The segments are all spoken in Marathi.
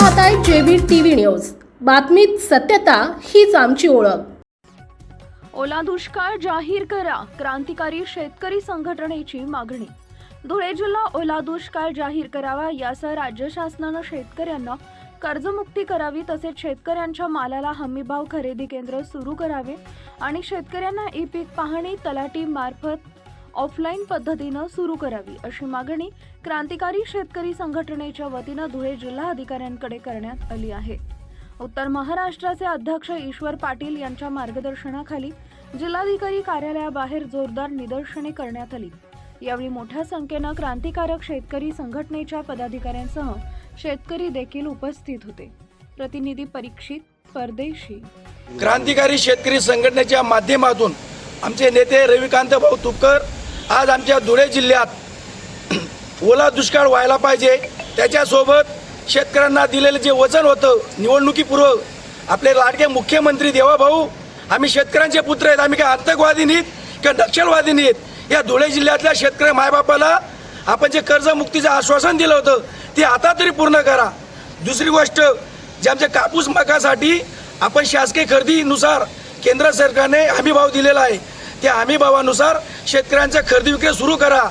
पाहताय जेबी टीव्ही न्यूज. बातमीत सत्यता हीच आमची ओळख. ओला दुष्काळ जाहीर करा क्रांतिकारी शेतकरी संघटनेची मागणी. धुळे जिल्हा ओला दुष्काळ जाहीर करावा यासह राज्य शासनानं शेतकऱ्यांना कर्जमुक्ती करावी तसेच शेतकऱ्यांच्या मालाला हमीभाव खरेदी केंद्र सुरू करावे आणि शेतकऱ्यांना ई पीक पाहणी तलाटी मार्फत ऑफलाईन पद्धतीनं सुरू करावी अशी मागणी क्रांतिकारी शेतकरी संघटनेच्या वतीनं धुळे जिल्हा अधिकाऱ्यांकडे करण्यात आली आहे. उत्तर महाराष्ट्राचे अध्यक्ष ईश्वर पाटील यांच्या मार्गदर्शनाखाली जिल्हाधिकारी कार्यालयाबाहेर जोरदार निदर्शने करण्यात आली. यावेळी मोठ्या संख्येनं क्रांतिकारक शेतकरी संघटनेच्या पदाधिकाऱ्यांसह शेतकरी देखील उपस्थित होते. प्रतिनिधी परीक्षित परदेशी. क्रांतिकारी शेतकरी संघटनेच्या माध्यमातून आमचे नेते रविकांत भाऊ तुपकर आज आमच्या धुळे जिल्ह्यात ओला दुष्काळ व्हायला पाहिजे. त्याच्यासोबत शेतकऱ्यांना दिलेलं जे वचन होतं निवडणुकीपूर्व आपले लाडके मुख्यमंत्री देवाभाऊ आम्ही शेतकऱ्यांचे पुत्र आहेत. आम्ही काय आतंकवादी नाहीत किंवा नक्षलवादी नाहीत? या धुळे जिल्ह्यातल्या शेतकरी मायबापाला आपण जे कर्जमुक्तीचं आश्वासन दिलं होतं ते आता तरी पूर्ण करा. दुसरी गोष्ट जे आमच्या कापूस मकासाठी आपण शासकीय खरेदीनुसार केंद्र सरकारने हमीभाव दिलेला आहे. त्या हमीभावानुसार शेतकऱ्यांचा खरेदी विक्री सुरू करा.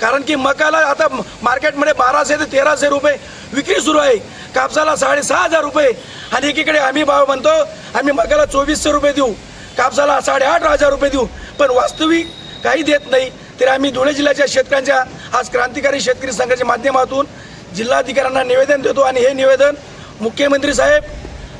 कारण की मकाला आता मार्केटमध्ये बाराशे ते तेराशे रुपये विक्री सुरू आहे. कापसाला साडेसहा हजार रुपये. आणि एकीकडे आम्ही भाव म्हणतो आम्ही मकाला चोवीसशे रुपये देऊ. कापसाला साडेआठ हजार रुपये देऊ. पण वास्तविक काही देत नाही. तर आम्ही धुळे जिल्ह्याच्या शेतकऱ्यांच्या आज क्रांतिकारी शेतकरी संघाच्या माध्यमातून जिल्हाधिकाऱ्यांना निवेदन देतो. आणि हे निवेदन मुख्यमंत्री साहेब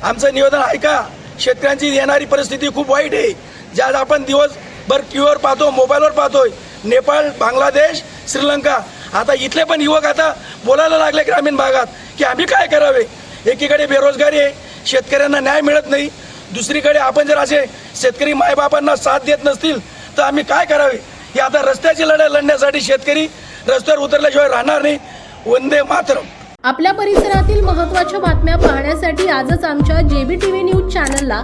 आमचं निवेदन ऐका. शेतकऱ्यांची येणारी परिस्थिती खूप वाईट आहे. ज्या आपण दिवस बरं टीव्हीवर पाहतो मोबाईलवर पाहतोय. नेपाळ बांगलादेश श्रीलंका. आता इथले पण युवक आता बोलायला लागले ग्रामीण भागात की आम्ही काय करावे? एकीकडे बेरोजगारी आहे शेतकऱ्यांना न्याय मिळत नाही. दुसरीकडे आपण जर असे शेतकरी मायबापांना साथ देत नसतील तर आम्ही काय करावे? हे आता रस्त्याची लढाई लढण्यासाठी शेतकरी रस्त्यावर उतरल्याशिवाय राहणार नाही. वंदे मातरम. आपल्या परिसरातील महत्त्वाच्या बातम्या पाहण्यासाठी आजच आमच्या जेबी टीव्ही न्यूज चॅनलला